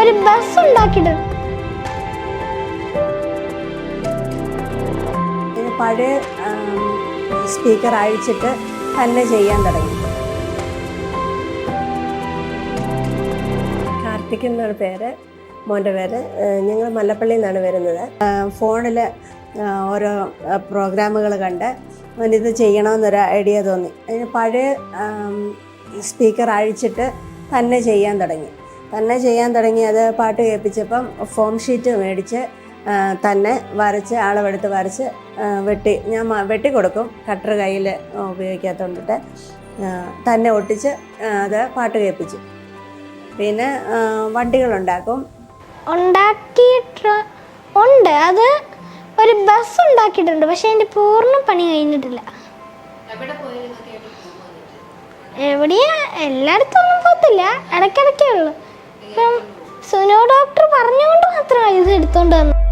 ഒരു ബസ് ഉണ്ടാക്കിയിട്ടുണ്ട് ഇതിന് പഴയ സ്പീക്കർ അഴിച്ചിട്ട് തന്നെ ചെയ്യാൻ തുടങ്ങി. കാർത്തിക് എന്നാണ് പേര് മോന്റെ പേര്. ഞങ്ങൾ മല്ലപ്പള്ളിയിൽ നിന്നാണ് വരുന്നത്. ഫോണിൽ ഓരോ പ്രോഗ്രാമുകൾ കണ്ട് അവനിത് ചെയ്യണമെന്നൊരു ഐഡിയ തോന്നി. അതിന് പഴയ സ്പീക്കർ അഴിച്ചിട്ട് തന്നെ ചെയ്യാൻ തുടങ്ങി. തന്നെ ചെയ്യാൻ തുടങ്ങി അത് പാട്ട് കേൾപ്പിച്ചപ്പം ഫോം ഷീറ്റ് മേടിച്ച് തന്നെ വരച്ച് അളവെടുത്ത് വരച്ച് വെട്ടി. ഞാൻ വെട്ടി കൊടുക്കും കട്ടർ കയ്യിൽ ഉപയോഗിക്കാത്തതുകൊണ്ടിട്ട് തന്നെ ഒട്ടിച്ച് അത് പാട്ട് കേൾപ്പിച്ചു. പിന്നെ വണ്ടികളുണ്ടാക്കും. ഉണ്ടാക്കിയിട്ട് ഉണ്ട്. അത് ഒരു ബസ് ഉണ്ടാക്കിയിട്ടുണ്ട് പക്ഷെ അതിന്റെ പൂർണ പണി കഴിഞ്ഞിട്ടില്ല. എവിടെയാ? എല്ലായിടത്തും ഒന്നും പോകത്തില്ല. ഇടയ്ക്കിടയ്ക്കേ ഉള്ളു. ഇപ്പം സുനോ ഡോക്ടർ പറഞ്ഞുകൊണ്ട് മാത്രമാണ് ഇത് എടുത്തോണ്ട് വന്നത്.